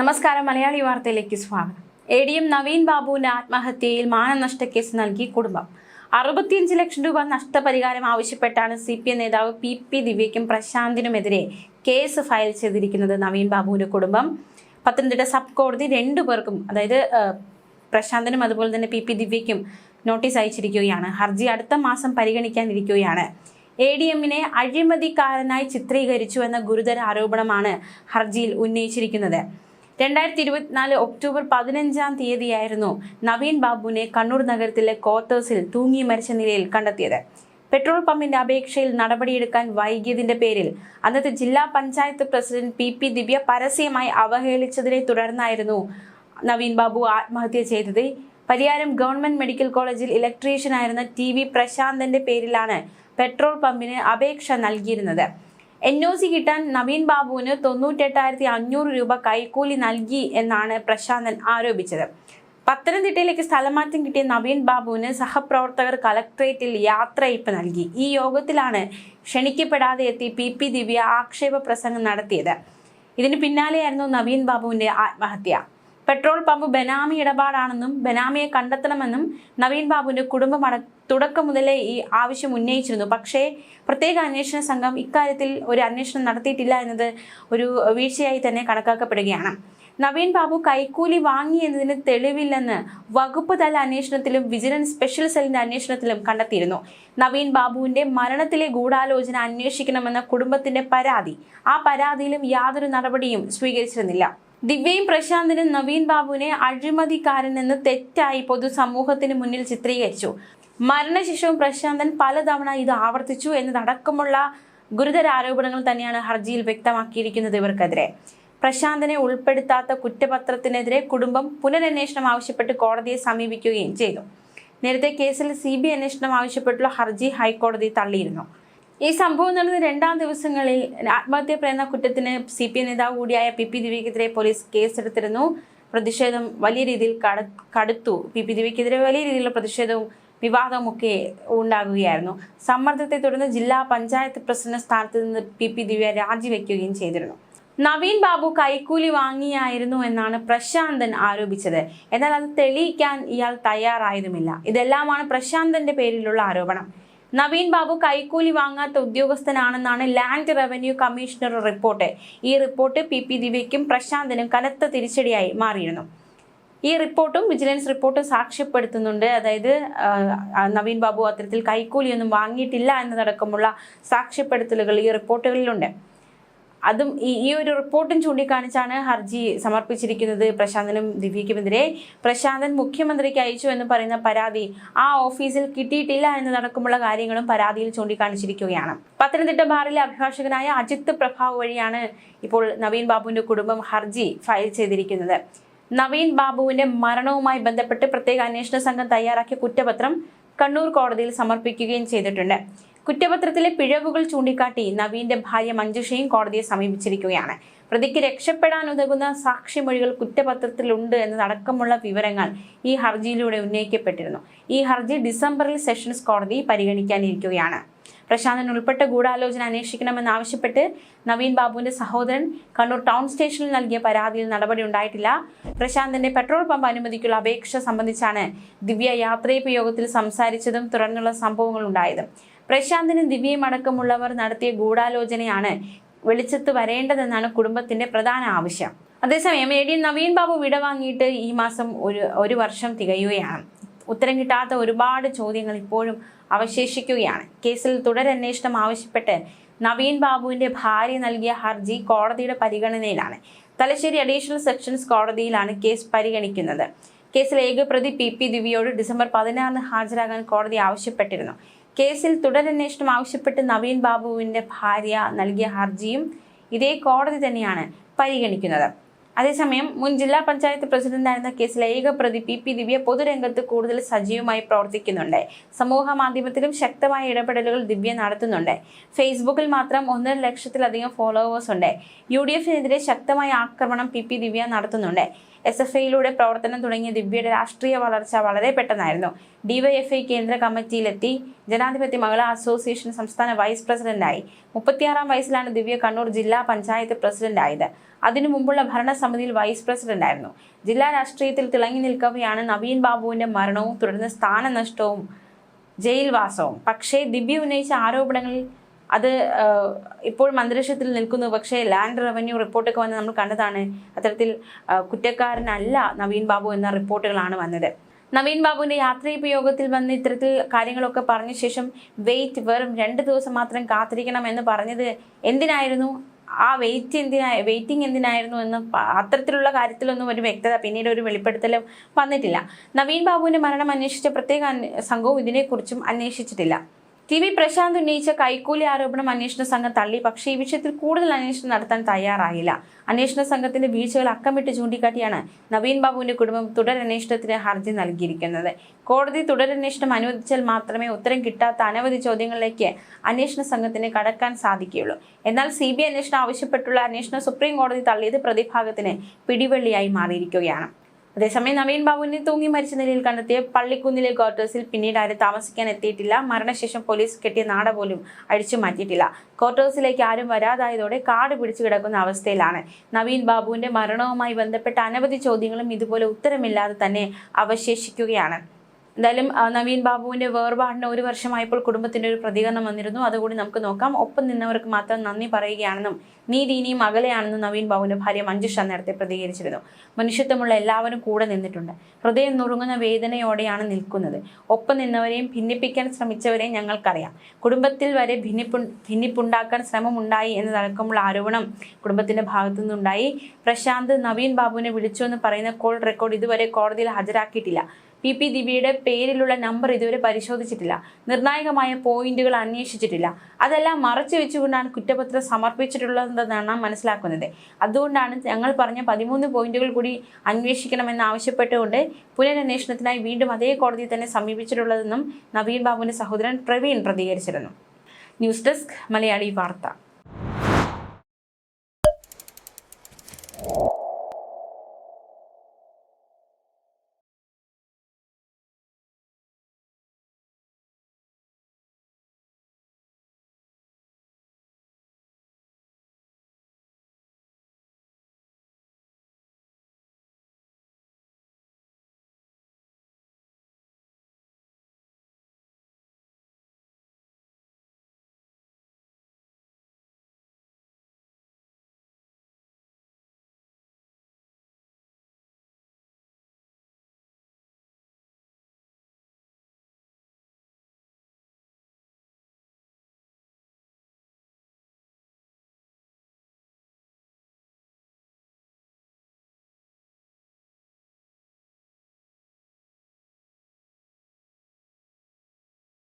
നമസ്കാരം മലയാളി വാർത്തയിലേക്ക് സ്വാഗതം. എ ഡി എം നവീൻ ബാബുവിന്റെ ആത്മഹത്യയിൽ മാനനഷ്ട കേസ് നൽകി കുടുംബം. അറുപത്തിയഞ്ച് ലക്ഷം രൂപ നഷ്ടപരിഹാരം ആവശ്യപ്പെട്ടാണ് സി പി എം നേതാവ് പി പി ദിവ്യയ്ക്കും പ്രശാന്തിനുമെതിരെ കേസ് ഫയൽ ചെയ്തിരിക്കുന്നത് നവീൻ ബാബുവിന്റെ കുടുംബം. പത്തനംതിട്ട സബ് കോടതി രണ്ടു പേർക്കും അതായത് പ്രശാന്തിനും അതുപോലെ തന്നെ പി പി ദിവ്യയ്ക്കും നോട്ടീസ് അയച്ചിരിക്കുകയാണ്. ഹർജി അടുത്ത മാസം പരിഗണിക്കാനിരിക്കുകയാണ്. എ ഡി എമ്മിനെ അഴിമതിക്കാരനായി ചിത്രീകരിച്ചു എന്ന ഗുരുതര ആരോപണമാണ് ഹർജിയിൽ ഉന്നയിച്ചിരിക്കുന്നത്. രണ്ടായിരത്തി ഇരുപത്തിനാല് ഒക്ടോബർ പതിനഞ്ചാം തീയതിയായിരുന്നു നവീൻ ബാബുവിനെ കണ്ണൂർ നഗരത്തിലെ ക്വാർട്ടേഴ്സിൽ തൂങ്ങി മരിച്ച നിലയിൽ കണ്ടെത്തിയത്. പെട്രോൾ പമ്പിന്റെ അപേക്ഷയിൽ നടപടിയെടുക്കാൻ വൈകിയതിന്റെ പേരിൽ അന്നത്തെ ജില്ലാ panchayat president P P Divya പരസ്യമായി അവഹേളിച്ചതിനെ തുടർന്നായിരുന്നു നവീൻ ബാബു ആത്മഹത്യ ചെയ്തത്. പരിയാരം ഗവൺമെന്റ് മെഡിക്കൽ കോളേജിൽ ഇലക്ട്രീഷ്യനായിരുന്ന ടി വി പ്രശാന്തന്റെ പേരിലാണ് പെട്രോൾ പമ്പിന് അപേക്ഷ നൽകിയിരുന്നത്. എൻ ഒ സി കിട്ടാൻ നവീൻ ബാബുവിന് തൊണ്ണൂറ്റെട്ടായിരത്തി അഞ്ഞൂറ് രൂപ കൈക്കൂലി നൽകി എന്നാണ് പ്രശാന്തൻ ആരോപിച്ചത്. പത്തനംതിട്ടയിലേക്ക് സ്ഥലമാറ്റം കിട്ടിയ നവീൻ ബാബുവിന് സഹപ്രവർത്തകർ കലക്ട്രേറ്റിൽ യാത്രയപ്പ് നൽകി. ഈ യോഗത്തിലാണ് ക്ഷണിക്കപ്പെടാതെ എത്തി പി പി ദിവ്യ ആക്ഷേപ പ്രസംഗം നടത്തിയത്. ഇതിന് പിന്നാലെയായിരുന്നു നവീൻ ബാബുവിന്റെ ആത്മഹത്യ. പെട്രോൾ പമ്പ് ബനാമി ഇടപാടാണെന്നും ബനാമിയെ കണ്ടെത്തണമെന്നും നവീൻ ബാബുവിന്റെ കുടുംബം തുടക്കം മുതലേ ഈ ആവശ്യം ഉന്നയിച്ചിരുന്നു. പക്ഷേ പ്രത്യേക അന്വേഷണ സംഘം ഇക്കാര്യത്തിൽ ഒരു അന്വേഷണം നടത്തിയിട്ടില്ല എന്നത് ഒരു വീഴ്ചയായി തന്നെ കണക്കാക്കപ്പെടുകയാണ്. നവീൻ ബാബു കൈക്കൂലി വാങ്ങി എന്നതിന് തെളിവില്ലെന്ന് വകുപ്പ് തല അന്വേഷണത്തിലും വിജിലൻസ് സ്പെഷ്യൽ സെല്ലിന്റെ അന്വേഷണത്തിലും കണ്ടെത്തിയിരുന്നു. നവീൻ ബാബുവിന്റെ മരണത്തിലെ ഗൂഢാലോചന അന്വേഷിക്കണമെന്ന കുടുംബത്തിന്റെ പരാതി. ആ പരാതിയിലും യാതൊരു നടപടിയും സ്വീകരിച്ചിരുന്നില്ല. ദിവ്യയും പ്രശാന്തിനും നവീൻ ബാബുവിനെ അഴിമതിക്കാരൻ എന്ന് തെറ്റായി പൊതുസമൂഹത്തിന് മുന്നിൽ ചിത്രീകരിച്ചു. മരണശേഷവും പ്രശാന്തൻ പലതവണ ഇത് ആവർത്തിച്ചു എന്നതടക്കമുള്ള ഗുരുതര ആരോപണങ്ങൾ തന്നെയാണ് ഹർജിയിൽ വ്യക്തമാക്കിയിരിക്കുന്നത് ഇവർക്കെതിരെ. പ്രശാന്തനെ ഉൾപ്പെടുത്താത്ത കുറ്റപത്രത്തിനെതിരെ കുടുംബം പുനരന്വേഷണം ആവശ്യപ്പെട്ട് കോടതിയെ സമീപിക്കുകയും ചെയ്തു. നേരത്തെ കേസിൽ സി ബി അന്വേഷണം ആവശ്യപ്പെട്ടുള്ള ഹർജി ഹൈക്കോടതി തള്ളിയിരുന്നു. ഈ സംഭവം നടന്ന രണ്ടാം ദിവസങ്ങളിൽ ആത്മഹത്യ പ്രേരണ കുറ്റത്തിന് സി പി നേതാവ് കൂടിയായ പി പി ദിവ്യക്കെതിരെ പോലീസ് കേസെടുത്തിരുന്നു. പ്രതിഷേധം വലിയ രീതിയിൽ കട കടുത്തു. പി പി ദിവ്യക്കെതിരെ വലിയ രീതിയിലുള്ള പ്രതിഷേധവും വിവാദമൊക്കെ ഉണ്ടാകുകയായിരുന്നു. സമ്മർദ്ദത്തെ തുടർന്ന് ജില്ലാ പഞ്ചായത്ത് പ്രസിഡന്റ് സ്ഥാനത്ത് നിന്ന് പി പി ദിവ്യ രാജിവെക്കുകയും ചെയ്തിരുന്നു. നവീൻ ബാബു കൈക്കൂലി വാങ്ങിയായിരുന്നു എന്നാണ് പ്രശാന്തൻ ആരോപിച്ചത്. എന്നാൽ അത് തെളിയിക്കാൻ ഇയാൾ തയ്യാറായതുമില്ല ഇതെല്ലാമാണ് പ്രശാന്തന്റെ പേരിലുള്ള ആരോപണം. നവീൻ ബാബു കൈക്കൂലി വാങ്ങാത്ത ഉദ്യോഗസ്ഥനാണെന്നാണ് ലാൻഡ് റവന്യൂ കമ്മീഷണർ റിപ്പോർട്ട്. ഈ റിപ്പോർട്ട് പി പി ദിവ്യയ്ക്കും പ്രശാന്തിനും കനത്ത തിരിച്ചടിയായി മാറിയിരുന്നു. ഈ റിപ്പോർട്ടും വിജിലൻസ് റിപ്പോർട്ടും സാക്ഷ്യപ്പെടുത്തുന്നുണ്ട്. അതായത് നവീൻ ബാബു അത്തരത്തിൽ കൈക്കൂലിയൊന്നും വാങ്ങിയിട്ടില്ല എന്നതടക്കമുള്ള സാക്ഷ്യപ്പെടുത്തലുകൾ ഈ റിപ്പോർട്ടുകളിലുണ്ട്. അതും ഈ ഒരു റിപ്പോർട്ടും ചൂണ്ടിക്കാണിച്ചാണ് ഹർജി സമർപ്പിച്ചിരിക്കുന്നത്. പ്രശാന്തനും ദിവ്യയ്ക്കുമെതിരെ. പ്രശാന്തൻ മുഖ്യമന്ത്രിക്ക് അയച്ചു എന്ന് പറയുന്ന പരാതി ആ ഓഫീസിൽ കിട്ടിയിട്ടില്ല എന്നതടക്കമുള്ള കാര്യങ്ങളും പരാതിയിൽ ചൂണ്ടിക്കാണിച്ചിരിക്കുകയാണ്. പത്തനംതിട്ട ബാറിലെ അഭിഭാഷകനായ അജിത്ത് പ്രഭാവ് വഴിയാണ് ഇപ്പോൾ നവീൻ ബാബുവിന്റെ കുടുംബം ഹർജി ഫയൽ ചെയ്തിരിക്കുന്നത്. നവീൻ ബാബുവിന്റെ മരണവുമായി ബന്ധപ്പെട്ട് പ്രത്യേക അന്വേഷണ സംഘം തയ്യാറാക്കിയ കുറ്റപത്രം കണ്ണൂർ കോടതിയിൽ സമർപ്പിക്കുകയും ചെയ്തിട്ടുണ്ട്. കുറ്റപത്രത്തിലെ പിഴവുകൾ ചൂണ്ടിക്കാട്ടി നവീന്റെ ഭാര്യ മഞ്ജുഷയും കോടതിയെ സമീപിച്ചിരിക്കുകയാണ്. പ്രതിക്ക് രക്ഷപ്പെടാൻ ഉതകുന്ന സാക്ഷിമൊഴികൾ കുറ്റപത്രത്തിലുണ്ട് എന്നതടക്കമുള്ള വിവരങ്ങൾ ഈ ഹർജിയിലൂടെ ഉന്നയിക്കപ്പെട്ടിരുന്നു. ഈ ഹർജി ഡിസംബറിൽ സെഷൻസ് കോടതി പരിഗണിക്കാനിരിക്കുകയാണ്. പ്രശാന്തൻ ഉൾപ്പെട്ട ഗൂഢാലോചന അന്വേഷിക്കണമെന്നാവശ്യപ്പെട്ട് നവീൻ ബാബുവിന്റെ സഹോദരൻ കണ്ണൂർ ടൗൺ സ്റ്റേഷനിൽ നൽകിയ പരാതിയിൽ നടപടി ഉണ്ടായിട്ടില്ല. പ്രശാന്തന്റെ പെട്രോൾ പമ്പ് അനുമതിക്കുള്ള അപേക്ഷ സംബന്ധിച്ചാണ് ദിവ്യ യാത്രയപ്പ് യോഗത്തിൽ സംസാരിച്ചതും തുടർന്നുള്ള സംഭവങ്ങൾ ഉണ്ടായതും പ്രശാന്തിനും ദിവ്യയും അടക്കമുള്ളവർ നടത്തിയ ഗൂഢാലോചനയാണ് വെളിച്ചത്ത് വരേണ്ടതെന്നാണ് കുടുംബത്തിന്റെ പ്രധാന ആവശ്യം. അതേസമയം എ ഡി നവീൻ ബാബു വിടവാങ്ങിയിട്ട് ഈ മാസം ഒരു ഒരു വർഷം തികയുകയാണ്. ഉത്തരം കിട്ടാത്ത ഒരുപാട് ചോദ്യങ്ങൾ ഇപ്പോഴും അവശേഷിക്കുകയാണ്. കേസിൽ തുടരന്വേഷണം ആവശ്യപ്പെട്ട് നവീൻ ബാബുവിന്റെ ഭാര്യ നൽകിയ ഹർജി കോടതിയുടെ പരിഗണനയിലാണ്. തലശ്ശേരി അഡീഷണൽ സെക്ഷൻസ് കോടതിയിലാണ് കേസ് പരിഗണിക്കുന്നത്. കേസിൽ ഏക പ്രതി പി പി ദിവ്യയോട് ഡിസംബർ പതിനാറിന് ഹാജരാകാൻ കോടതി ആവശ്യപ്പെട്ടിരുന്നു. കേസിൽ തുടരന്വേഷണം ആവശ്യപ്പെട്ട് നവീൻ ബാബുവിന്റെ ഭാര്യ നൽകിയ ഹർജിയും ഇതേ കോടതി തന്നെയാണ് പരിഗണിക്കുന്നത്. അതേസമയം മുൻ ജില്ലാ പഞ്ചായത്ത് പ്രസിഡന്റായിരുന്ന കേസിലെ ഏക പ്രതി പി പി ദിവ്യ പൊതുരംഗത്ത് കൂടുതൽ സജീവമായി പ്രവർത്തിക്കുന്നുണ്ട്. സമൂഹ മാധ്യമത്തിലും ശക്തമായ ഇടപെടലുകൾ ദിവ്യ നടത്തുന്നുണ്ട്. ഫേസ്ബുക്കിൽ മാത്രം ഒന്നര ലക്ഷത്തിലധികം ഫോളോവേഴ്സ് ഉണ്ട്. യു ഡി എഫിനെതിരെ ശക്തമായ ആക്രമണം പി പി ദിവ്യ നടത്തുന്നുണ്ട്. എസ് എഫ് ഐയിലൂടെ പ്രവർത്തനം തുടങ്ങിയ ദിവ്യയുടെ രാഷ്ട്രീയ വളർച്ച വളരെ പെട്ടെന്നായിരുന്നു. ഡിവൈഎഫ്ഐ കേന്ദ്ര കമ്മിറ്റിയിലെത്തി ജനാധിപത്യ മഹിളാ അസോസിയേഷൻ സംസ്ഥാന വൈസ് പ്രസിഡന്റായി. മുപ്പത്തിയാറാം വയസ്സിലാണ് ദിവ്യ കണ്ണൂർ ജില്ലാ പഞ്ചായത്ത് പ്രസിഡന്റായത്. അതിനു മുമ്പുള്ള ഭരണസമിതിയിൽ വൈസ് പ്രസിഡന്റായിരുന്നു. ജില്ലാ രാഷ്ട്രീയത്തിൽ തിളങ്ങി നിൽക്കവെയാണ് നവീൻ ബാബുവിന്റെ മരണവും തുടർന്ന് സ്ഥാനനഷ്ടവും ജയിൽവാസവും. പക്ഷേ ദിവ്യ ഉന്നയിച്ച ആരോപണങ്ങളിൽ അത് ഇപ്പോൾ മന്ത്രിഷത്തിൽ നിൽക്കുന്നു. പക്ഷേ ലാൻഡ് റവന്യൂ റിപ്പോർട്ടൊക്കെ വന്ന് നമ്മൾ കണ്ടതാണ്. അത്തരത്തിൽ കുറ്റക്കാരനല്ല നവീൻ ബാബു എന്ന റിപ്പോർട്ടുകളാണ് വന്നത്. നവീൻ ബാബുവിന്റെ യാത്രയപ്പ് യോഗത്തിൽ വന്ന് ഇത്തരത്തിൽ കാര്യങ്ങളൊക്കെ പറഞ്ഞ ശേഷം വെയിറ്റ് വെറും രണ്ട് ദിവസം മാത്രം കാത്തിരിക്കണം എന്ന് പറഞ്ഞത് എന്തിനായിരുന്നു? ആ വെയിറ്റ് എന്തിനാ വെയിറ്റിംഗ് എന്തിനായിരുന്നു എന്ന് അത്തരത്തിലുള്ള കാര്യത്തിലൊന്നും ഒരു വ്യക്തത പിന്നീട് ഒരു വെളിപ്പെടുത്തലും വന്നിട്ടില്ല. നവീൻ ബാബുവിന്റെ മരണം അന്വേഷിച്ച പ്രത്യേക സംഘവും ഇതിനെക്കുറിച്ചും അന്വേഷിച്ചിട്ടില്ല. ടി വി പ്രശാന്ത് ഉന്നയിച്ച കൈക്കൂലി ആരോപണം അന്വേഷണ സംഘം തള്ളി. പക്ഷേ ഈ വിഷയത്തിൽ കൂടുതൽ അന്വേഷണം നടത്താൻ തയ്യാറായില്ല. അന്വേഷണ സംഘത്തിന്റെ വീഴ്ചകൾ അക്കമിട്ട് ചൂണ്ടിക്കാട്ടിയാണ് നവീൻ ബാബുവിന്റെ കുടുംബം തുടരന്വേഷണത്തിന് ഹർജി നൽകിയിരിക്കുന്നത്. കോടതി തുടരന്വേഷണം അനുവദിച്ചാൽ മാത്രമേ ഉത്തരം കിട്ടാത്ത അനവധി ചോദ്യങ്ങളിലേക്ക് അന്വേഷണ സംഘത്തിന് കടക്കാൻ സാധിക്കുകയുള്ളൂ. എന്നാൽ സി ബി അന്വേഷണം ആവശ്യപ്പെട്ടുള്ള അന്വേഷണം സുപ്രീം കോടതി തള്ളിയത് പ്രതിഭാഗത്തിന് പിടിവള്ളിയായി മാറിയിരിക്കുകയാണ്. അതേസമയം നവീൻ ബാബുവിനെ തൂങ്ങി മരിച്ച നിലയിൽ കണ്ടെത്തിയ പള്ളിക്കുന്നിലെ ക്വാർട്ടേഴ്സിൽ പിന്നീട് ആരും താമസിക്കാൻ എത്തിയിട്ടില്ല. മരണശേഷം പോലീസ് കെട്ടിയ നാട പോലും അഴിച്ചു മാറ്റിയിട്ടില്ല. ക്വാർട്ടേഴ്സിലേക്ക് ആരും വരാതായതോടെ കാട് പിടിച്ചു കിടക്കുന്ന അവസ്ഥയിലാണ് നവീൻ ബാബുവിന്റെ മരണവുമായി ബന്ധപ്പെട്ട അനവധി ചോദ്യങ്ങളും ഇതുപോലെ ഉത്തരമില്ലാതെ തന്നെ അവശേഷിക്കുകയാണ്. എന്തായാലും നവീൻ ബാബുവിന്റെ വേർപാടിന് ഒരു വർഷമായപ്പോൾ കുടുംബത്തിന്റെ ഒരു പ്രതികരണം വന്നിരുന്നു. അതുകൂടി നമുക്ക് നോക്കാം. ഒപ്പം നിന്നവർക്ക് മാത്രം നന്ദി പറയുകയാണെന്നും നീതി ഇനിയും അകലെയാണെന്നും നവീൻ ബാബുവിന്റെ ഭാര്യ മഞ്ജുഷ നേരത്തെ പ്രതികരിച്ചിരുന്നു. മനുഷ്യത്വമുള്ള എല്ലാവരും കൂടെ നിന്നിട്ടുണ്ട്. ഹൃദയം നുറുങ്ങുന്ന വേദനയോടെയാണ് നിൽക്കുന്നത്. ഒപ്പം നിന്നവരെയും ഭിന്നിപ്പിക്കാൻ ശ്രമിച്ചവരെയും ഞങ്ങൾക്കറിയാം. കുടുംബത്തിൽ വരെ ഭിന്നിപ്പു ഭിന്നിപ്പുണ്ടാക്കാൻ ശ്രമമുണ്ടായി എന്നതടക്കമുള്ള ആരോപണം കുടുംബത്തിന്റെ ഭാഗത്തു നിന്നുണ്ടായി പ്രശാന്ത് നവീൻ ബാബുവിനെ വിളിച്ചു എന്ന് പറയുന്ന കോൾ റെക്കോർഡ് ഇതുവരെ കോടതിയിൽ ഹാജരാക്കിയിട്ടില്ല. പി പി ദിവ്യയുടെ പേരിലുള്ള നമ്പർ ഇതുവരെ പരിശോധിച്ചിട്ടില്ല. നിർണായകമായ പോയിന്റുകൾ അന്വേഷിച്ചിട്ടില്ല. അതെല്ലാം മറച്ചു വെച്ചുകൊണ്ടാണ് കുറ്റപത്രം സമർപ്പിച്ചിട്ടുള്ളതെന്നാണ് മനസ്സിലാക്കുന്നത്. അതുകൊണ്ടാണ് ഞങ്ങൾ പറഞ്ഞ പതിമൂന്ന് പോയിന്റുകൾ കൂടി അന്വേഷിക്കണമെന്ന് ആവശ്യപ്പെട്ടുകൊണ്ട് പുനരന്വേഷണത്തിനായി വീണ്ടും അതേ കോടതിയെ തന്നെ സമീപിച്ചിട്ടുള്ളതെന്നും നവീൻ ബാബുവിന്റെ സഹോദരൻ പ്രവീൺ പ്രതികരിച്ചിരുന്നു. ന്യൂസ് ഡെസ്ക് മലയാളി വാർത്ത.